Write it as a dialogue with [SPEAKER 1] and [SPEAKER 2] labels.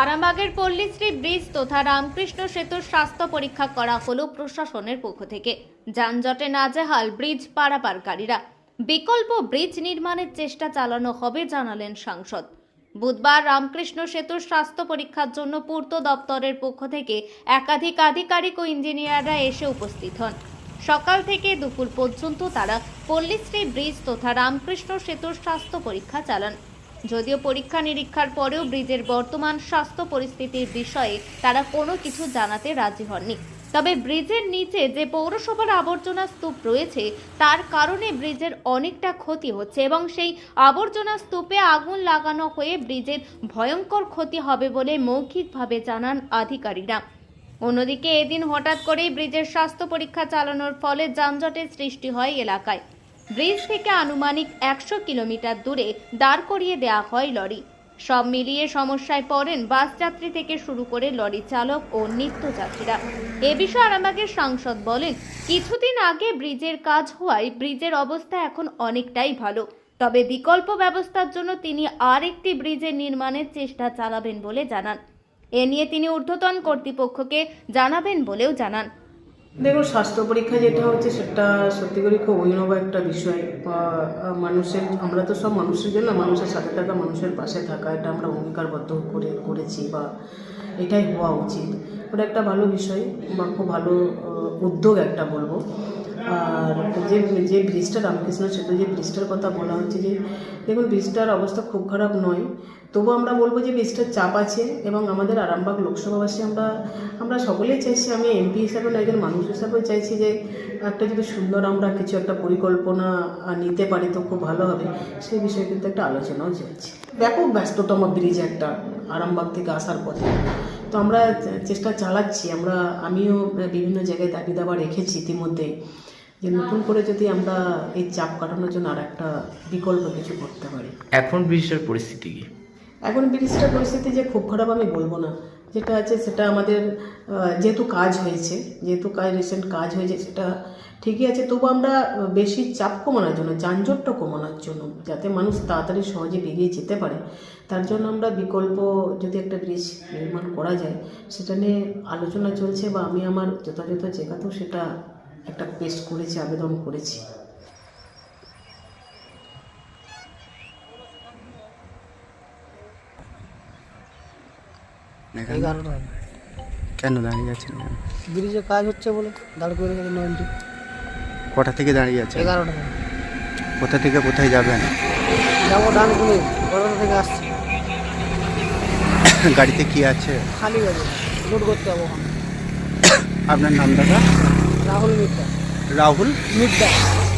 [SPEAKER 1] আরামবাগের পল্লীশ্রী ব্রিজ তথা রামকৃষ্ণ সেতুর স্বাস্থ্য পরীক্ষা করা হলো প্রশাসনের পক্ষ থেকে। যানজটে নাজেহাল ব্রিজ পারাপারকারীরা। বিকল্প ব্রিজ নির্মাণের চেষ্টা চালানো হবে জানালেন সাংসদ। বুধবার রামকৃষ্ণ সেতুর স্বাস্থ্য পরীক্ষার জন্য পূর্ত দপ্তরের পক্ষ থেকে একাধিক আধিকারিক ও ইঞ্জিনিয়াররা এসে উপস্থিত হন। সকাল থেকে দুপুর পর্যন্ত তারা পল্লীশ্রী ব্রিজ তথা রামকৃষ্ণ সেতুর স্বাস্থ্য পরীক্ষা চালান। যদিও পরীক্ষা নিরীক্ষার পরেও ব্রিজের বর্তমান স্বাস্থ্য পরিস্থিতির বিষয়ে তারা কোনো কিছু জানাতে রাজি হননি। তবে ব্রিজের নিচে যে পৌরসভার আবর্জনা স্তূপ রয়েছে, তার কারণে ব্রিজের অনেকটা ক্ষতি হচ্ছে এবং সেই আবর্জনা স্তূপে আগুন লাগানো হয়ে ব্রিজের ভয়ঙ্কর ক্ষতি হবে বলে মৌখিকভাবে জানান আধিকারিকরা। অন্যদিকে এদিন হঠাৎ করেই ব্রিজের স্বাস্থ্য পরীক্ষা চালানোর ফলে যানজটের সৃষ্টি হয় এলাকায়। ব্রিজ থেকে আনুমানিক একশো কিলোমিটার দূরে দাঁড় করিয়ে দেওয়া হয় লরি। সব মিলিয়ে সমস্যায় পড়েন বাস যাত্রী থেকে শুরু করে লরি চালক ও নিত্যযাত্রীরা। এ বিষয়ে আরামবাগের সাংসদ বলেন, কিছুদিন আগে ব্রিজের কাজ হওয়ায় ব্রিজের অবস্থা এখন অনেকটাই ভালো। তবে বিকল্প ব্যবস্থার জন্য তিনি আর একটি ব্রিজের নির্মাণের চেষ্টা চালাবেন বলে জানান। এ নিয়ে তিনি ঊর্ধ্বতন কর্তৃপক্ষকে জানাবেন বলেও জানান।
[SPEAKER 2] দেখুন, স্বাস্থ্য পরীক্ষা যেটা হচ্ছে, সেটা সত্যি করে খুব অভিনব একটা বিষয়। বা মানুষের, আমরা তো সব মানুষের জন্য মানুষের সাথে থাকা, মানুষের পাশে থাকা, এটা আমরা অঙ্গীকারবদ্ধ করে, করেছি বা এটাই হওয়া উচিত। ওটা একটা ভালো বিষয় বা খুব ভালো উদ্যোগ একটা বলব। আর যে যে ব্রিজটা রামকৃষ্ণ সেতু, যে ব্রিজটার কথা বলা হচ্ছে যে, দেখুন ব্রিজটার অবস্থা খুব খারাপ নয়। তবু আমরা বলব যে ব্রিজটার চাপ আছে এবং আমাদের আরামবাগ লোকসভাবাসী আমরা আমরা সকলেই চাইছি, আমি এমপি হিসাবে না, একজন মানুষ হিসাবেও চাইছি যে একটা যদি সুন্দর আমরা কিছু একটা পরিকল্পনা নিতে পারি তো খুব ভালো হবে। সেই বিষয়ে কিন্তু একটা আলোচনাও চলছে ব্যাপক ব্যস্ততম ব্রিজ একটা আরামবাগ থেকে আসার পথে। তো আমরা চেষ্টা চালাচ্ছি আমরা আমিও বিভিন্ন জায়গায় দাবি দাবা রেখেছি ইতিমধ্যে যে নতুন করে যদি আমরা এই চাপ কাটানোর জন্য আর একটা বিকল্প কিছু করতে পারি।
[SPEAKER 3] এখন বিশ্বের পরিস্থিতি কি?
[SPEAKER 2] এখন ব্রিজটার পরিস্থিতি যে খুব খারাপ আমি বলব না। যেটা আছে সেটা আমাদের যেহেতু কাজ হয়েছে, যেহেতু কাজ রিসেন্ট কাজ হয়েছে, সেটা ঠিকই আছে। তবু আমরা বেশি চাপ কমানোর জন্য, যানজটটা কমানোর জন্য, যাতে মানুষ তাড়াতাড়ি সহজে বেরিয়ে যেতে পারে, তার জন্য আমরা বিকল্প যদি একটা ব্রিজ নির্মাণ করা যায়, সেটা নিয়ে আলোচনা চলছে বা আমি আমার যথাযথ জায়গাতেও সেটা একটা পেশ করেছি, আবেদন করেছি।
[SPEAKER 4] কেন দাঁড়িয়ে আছেন
[SPEAKER 5] ব্রিজে কাজ হচ্ছে বলে দাঁড় করে গেছে নয়নটি।
[SPEAKER 4] কটা থেকে দাঁড়িয়ে আছেন?
[SPEAKER 5] এগারোটা
[SPEAKER 4] কোথা থেকে কোথায় যাবেন?
[SPEAKER 5] যাব ডানকুনি বড়োটা থেকে আসছি।
[SPEAKER 4] গাড়িতে কি আছে?
[SPEAKER 5] খালি গেছে লোড করতে যাব
[SPEAKER 4] আপনার নাম দাদা?
[SPEAKER 5] রাহুল মিত্রা।
[SPEAKER 4] রাহুল?
[SPEAKER 5] মিত্রা।